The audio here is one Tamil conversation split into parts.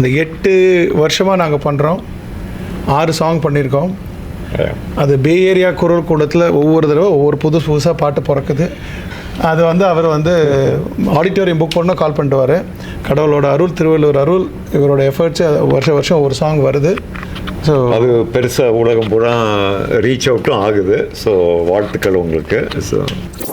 அந்த எட்டு வருஷமாக நாங்கள் பண்ணுறோம் ஆறு சாங் பண்ணியிருக்கோம் அது பே ஏரியா குரல் கூடத்தில் ஒவ்வொரு தடவை ஒவ்வொரு புதுசு புதுசாக பாட்டு பிறக்குது. அது வந்து அவர் வந்து ஆடிட்டோரியம் புக் பண்ண கால் பண்ணிட்டு வாரு கடவுளோட அருள் திருவள்ளூர் அருள் இவரோட எஃபர்ட்ஸ் வருஷம் வருஷம் ஒரு சாங் வருது. ஸோ அது பெருசாக உலகம் பூரா ரீச் அவுட்டும் ஆகுது. ஸோ வாழ்த்துக்கள் உங்களுக்கு. ஸோ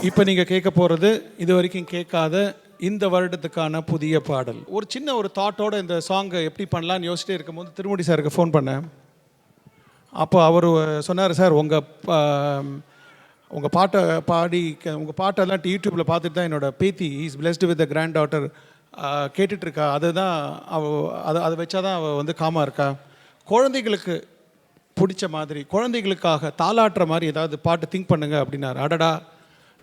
இப்போ நீங்கள் கேட்க போகிறது இது வரைக்கும் கேட்காத இந்த வருடத்துக்கான புதிய பாடல். ஒரு சின்ன ஒரு தாட்டோட இந்த சாங்கை எப்படி பண்ணலான்னு யோசிச்சிட்டே இருக்கும்போது திருமுடி சாருக்கு ஃபோன் பண்ணேன். அப்போ அவர் சொன்னார் சார் உங்கள் உங்கள் பாட்டை பாடி உங்கள் பாட்டெல்லாம் யூடியூப்பில் பார்த்துட்டு தான் என்னோட பேத்தி is blessed with the grand daughter கேட்டுட்ருக்கா அதுதான் அவ அதை அதை வச்சா தான் அவள் வந்து காமாக இருக்கா? குழந்தைகளுக்கு பிடிச்ச மாதிரி குழந்தைகளுக்காக தாளாட்டுற மாதிரி ஏதாவது பாட்டு திங்க் பண்ணுங்க அப்படின்னாரு. அடடா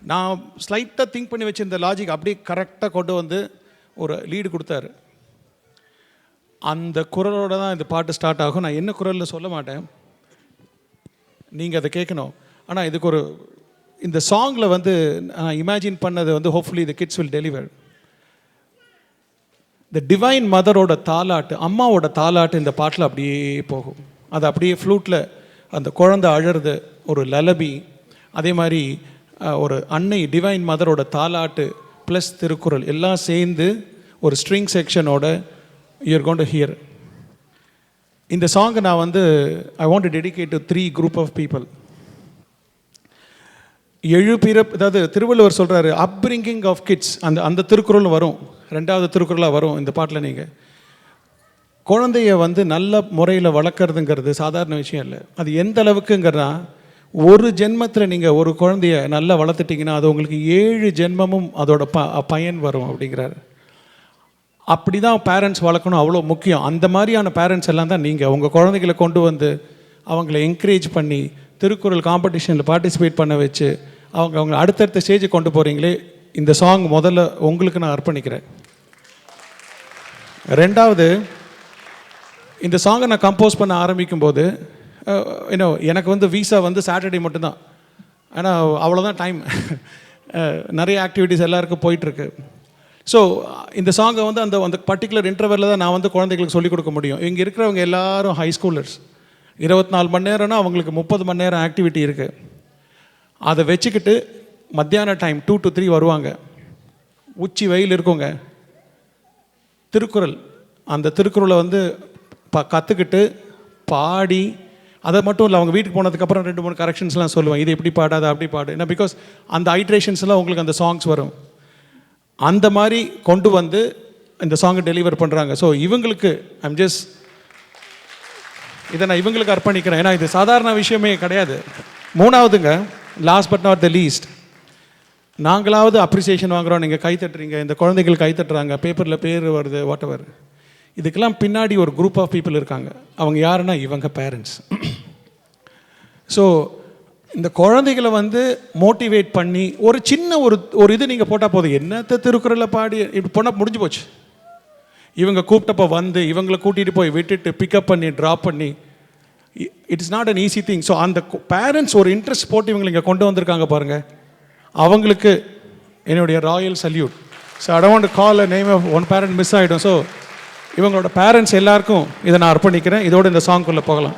நான் ஸ்லைட்டாக திங்க் பண்ணி வச்சிருந்த லாஜிக் அப்படியே கரெக்டாக கொண்டு வந்து ஒரு லீடு கொடுத்தாரு. அந்த குரலோட தான் இந்த பாட்டு ஸ்டார்ட் ஆகும். நான் என்ன குரலில் சொல்ல மாட்டேன். நீங்கள் அதை கேட்கணும். ஆனால் இதுக்கு ஒரு இந்த சாங்கில் வந்து நான் இமேஜின் பண்ணது வந்து hopefully the kids will deliver the divine மதரோட தாலாட்டு அம்மாவோட தாலாட்டு இந்த பாட்டில் அப்படியே போகும். அது அப்படியே ஃப்ளூட்டில் அந்த குழந்தை அழறது ஒரு லலபி அதே மாதிரி ஒரு அன்னை டிவைன் மதரோட தாலாட்டு ப்ளஸ் திருக்குறள் எல்லாம் சேர்ந்து ஒரு ஸ்ட்ரிங் செக்ஷனோட யூஆர் கோன் டு ஹியர் இந்த சாங்கை நான் வந்து I want to dedicate to three group of people எழு பிறப் அதாவது திருவள்ளுவர் சொல்கிறாரு அப்ரிங்கிங் ஆஃப் கிட்ஸ் அந்த அந்த திருக்குறள் வரும். ரெண்டாவது திருக்குறளாக வரும் இந்த பாட்டில் நீங்கள் குழந்தைய வந்து நல்ல முறையில் வளர்க்குறதுங்கிறது சாதாரண விஷயம் இல்லை. அது எந்த அளவுக்குங்கிறனா ஒரு ஜென்மத்தில் நீங்கள் ஒரு குழந்தைய நல்லா வளர்த்துட்டிங்கன்னா அது உங்களுக்கு ஏழு ஜென்மமும் அதோட ப பயன் வரும் அப்படிங்கிறாரு. அப்படி தான் பேரண்ட்ஸ் வளர்க்கணும் அவ்வளோ முக்கியம். அந்த மாதிரியான பேரண்ட்ஸ் எல்லாம் தான் நீங்கள் உங்கள் குழந்தைகளை கொண்டு வந்து அவங்கள என்கரேஜ் பண்ணி திருக்குறள் காம்படிஷனில் பார்ட்டிசிபேட் பண்ண வச்சு அவங்க அவங்க அடுத்தடுத்த ஸ்டேஜை கொண்டு போகிறீங்களே இந்த சாங் முதல்ல உங்களுக்கு நான் அர்ப்பணிக்கிறேன். ரெண்டாவது இந்த சாங்கை நான் கம்போஸ் பண்ண ஆரம்பிக்கும் போது Uh, இன்னும் எனக்கு வந்து வீசா வந்து சாட்டர்டே மட்டும்தான். ஆனால் அவ்வளோதான் டைம் uh, நிறைய ஆக்டிவிட்டீஸ் எல்லாருக்கும் போயிட்டுருக்கு. ஸோ இந்த சாங்கை வந்து அந்த அந்த பர்டிகுலர் இன்டர்வெல்ல தான் நான் வந்து குழந்தைகளுக்கு சொல்லிக் கொடுக்க முடியும். இங்கே இருக்கிறவங்க எல்லாரும் ஹை ஸ்கூலர்ஸ் இருபத்தி நாலு மணி நேரம்னா அவங்களுக்கு முப்பது மணி நேரம் ஆக்டிவிட்டி இருக்குது அதை வச்சுக்கிட்டு மத்தியான டைம் டூ டு த்ரீ வருவாங்க. உச்சி வெயில் இருக்குங்க. திருக்குறள். அந்த திருக்குறளை வந்து ப கற்றுக்கிட்டு பாடி அதை மட்டும் இல்லை அவங்க வீட்டுக்கு போனதுக்கப்புறம் ரெண்டு மூணு கரெக்ஷன்ஸ்லாம் சொல்லுவேன். இது இப்படி பாடாத அப்படி பாடு. ஏன்னா பிகாஸ் அந்த ஐட்ரேஷன்ஸ்லாம் உங்களுக்கு அந்த சாங்ஸ் வரும். அந்த மாதிரி கொண்டு வந்து இந்த சாங்கை டெலிவர் பண்ணுறாங்க ஸோ இவங்களுக்கு ஐம் ஜஸ்ட் இதை நான் இவங்களுக்கு அர்ப்பணிக்கிறேன். ஏன்னா இது சாதாரண விஷயமே கிடையாது. மூணாவதுங்க last but not the least நாங்களாவது appreciation வாங்குகிறோம் நீங்கள் கை தட்டுறீங்க. இந்த குழந்தைகள் கை தட்டுறாங்க. பேப்பரில் பேர் வருது வாட் எவர் இதுக்கெல்லாம் பின்னாடி ஒரு குரூப் ஆஃப் பீப்புள் இருக்காங்க. அவங்க யாருன்னா இவங்க பேரண்ட்ஸ் ஸோ இந்த குழந்தைகளை வந்து மோட்டிவேட் பண்ணி ஒரு சின்ன ஒரு ஒரு இது நீங்கள் போட்டால் போதும். என்னத்தை திருக்குறளை பாடி இப்படி போனால் முடிஞ்சு போச்சு. இவங்க கூப்பிட்டப்போ வந்து இவங்களை கூட்டிகிட்டு போய் விட்டுட்டு பிக்கப் பண்ணி ட்ராப் பண்ணி it is not an easy thing so அந்த பேரண்ட்ஸ் ஒரு இன்ட்ரெஸ்ட் போட்டு இவங்களை இங்கே கொண்டு வந்திருக்காங்க பாருங்கள் அவங்களுக்கு என்னுடைய royal salute so I don't call name of one parent miss ஆகிடும் ஸோ இவங்களோட பேரண்ட்ஸ் எல்லாருக்கும் இதை நான் அர்ப்பணிக்கிறேன். இதோட இந்த சாங்குள்ளே போகலாம்.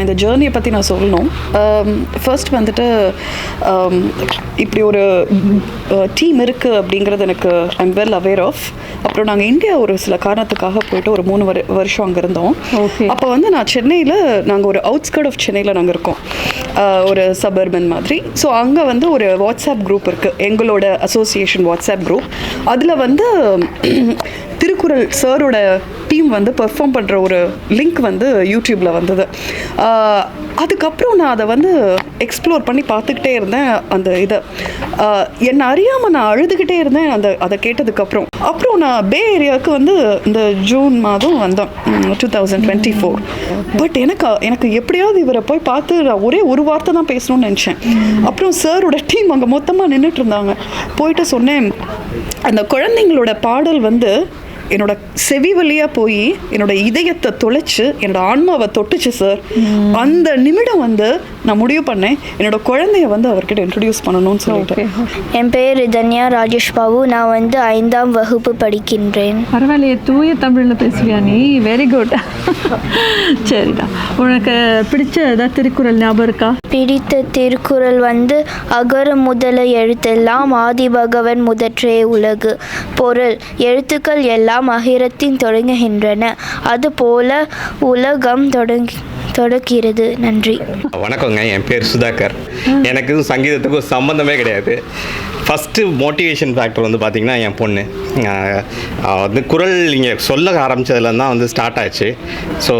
இந்த ஜேர்னியை பற்றி நான் சொல்லணும். ஃபர்ஸ்ட் வந்துட்டு um, இப்படி ஒரு டீம் இருக்குது அப்படிங்கிறது எனக்கு ஐம் வெல் அவேர் ஆஃப் அப்புறம் நாங்கள் இந்தியா ஒரு சில காரணத்துக்காக போயிட்டு ஒரு மூணு வரு வருஷம் அங்கே இருந்தோம். அப்போ வந்து நான் சென்னையில் நாங்கள் ஒரு அவுட்ஸ்கர்ட் ஆஃப் சென்னையில் நாங்கள் இருக்கோம். அஹ், ஒரு சபர்பன் மாதிரி. ஸோ அங்கே வந்து ஒரு வாட்ஸ்அப் குரூப் இருக்குது எங்களோட அசோசியேஷன் வாட்ஸ்அப் குரூப் அதில் வந்து திருக்குறள் சாரோட டீம் வந்து பெர்ஃபார்ம் பண்ணுற ஒரு லிங்க் வந்து யூடியூப்பில் வந்தது. அதுக்கப்புறம் நான் அதை வந்து எக்ஸ்ப்ளோர் பண்ணி பார்த்துக்கிட்டே இருந்தேன் அந்த இதை. என்னை அறியாமல் நான் அழுதுகிட்டே இருந்தேன் அந்த அதை கேட்டதுக்கப்புறம். அப்புறம் நான் பே ஏரியாவுக்கு வந்து இந்த ஜூன் மாதம் வந்தேன் two thousand twenty four but எனக்கு எனக்கு எப்படியாவது இவரை போய் பார்த்து நான் ஒரே ஒரு வார்த்தை தான் பேசணும்னு நினச்சேன். அப்புறம் சாரோட டீம் அங்கே மொத்தமாக நின்றுட்டு இருந்தாங்க. போயிட்டு சொன்னேன் அந்த குழந்தைங்களோட பாடல் வந்து என்னோட செவி வழியா போய் என்னோட இதயத்தை தொலைச்சு என்னோட ஆன்மாவை தொட்டுச்சு சார் அந்த நிமிடம் வந்து நான் முடிவு பண்ணேன். என்னோட குழந்தைய வந்து அவர்கிட்ட இன்ட்ரடியூஸ் பண்ணணும்னு சொல்லிட்டு. என் பேர் ரிதன்யா ராஜேஷ் பாபு. நான் வந்து ஐந்தாம் வகுப்பு படிக்கின்றேன். பரவாயில்லையே தூய தமிழில் பேசுவியா நீ? வெரி குட் சரிடா. உனக்கு பிடிச்ச ஏதாவது திருக்குறள் ஞாபகம் இருக்கா? பிடித்த திருக்குறள் வந்து அகர முதல எழுத்தெல்லாம் ஆதிபகவன் முதற்றே உலகு. பொருள் எழுத்துக்கள் எல்லாம் அகிரத்தின் தொடங்குகின்றன. அதுபோல உலகம் தொடங்கி தொடக்கிறது. நன்றி. வணக்கங்க என் பேர் சுதாகர். எனக்கு சங்கீதத்துக்கும் சம்மந்தமே கிடையாது. ஃபஸ்ட்டு மோட்டிவேஷன் ஃபேக்டர் வந்து பார்த்திங்கன்னா என் பொண்ணு. வந்து குரல் இங்கே சொல்ல ஆரம்பித்ததுல தான் வந்து ஸ்டார்ட் ஆச்சு. ஸோ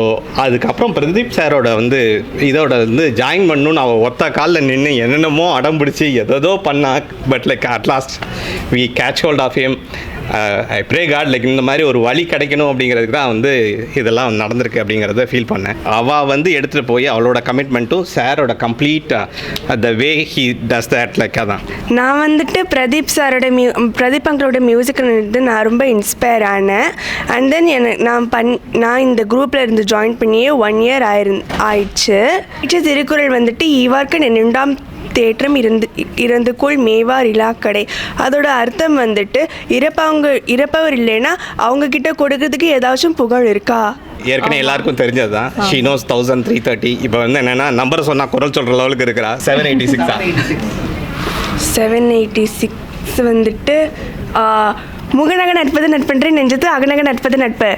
அதுக்கப்புறம் பிரதீப் சாரோட வந்து இதோட வந்து ஜாயின் பண்ணணும்னு அவள் ஒத்த காலில் நின்று என்னென்னமோ அடம் பிடிச்சி எதோ பண்ணா but like at last we catch hold of him I pray God like இந்த மாதிரி ஒரு வழி கிடைக்கணும் அப்படிங்கிறதுக்கு தான் வந்து இதெல்லாம் நடந்திருக்கு அப்படிங்கிறத ஃபீல் பண்ணேன். அவள் வந்து எடுத்துகிட்டு போய் அவளோட கமிட்மெண்ட்டும் சாரோட complete the way he does that like அதான். நான் வந்துட்டு பிரதீப் சாரோட மியூ பிரதீப் அங்கிளோட மியூசிக் வந்து நான் ரொம்ப இன்ஸ்பயர் ஆனேன். அண்ட் தென் எனக்கு நான் பண் நான் இந்த குரூப்பில் இருந்து ஜாயின் பண்ணியே ஒன் இயர் ஆயிரு ஆயிடுச்சு. திருக்குறள் வந்துட்டு ஈவார்க்கு ரெண்டாம் தேற்றம் இருந்து இறந்துக்குள் மேவார் இலாக்கடை அதோட அர்த்தம் வந்துட்டு இறப்பவங்க இறப்பவர் இல்லைன்னா அவங்க கிட்ட கொடுக்கறதுக்கு ஏதாச்சும் புகழ் இருக்கா? ஏற்கனவே எல்லாருக்கும் தெரிஞ்சது தான் she knows thousand three thirty இப்போ வந்து என்னென்னா நம்பர் சொன்னால் குரல் சொல்கிற லெவலுக்கு இருக்கிறா. செவன் எயிட்டி சிக்ஸா செவன் எயிட்டி சிக்ஸ் வந்துட்டு முகநக நட்பது நட்பன்றி நெஞ்சத்து அகநக நட்பது நட்பு.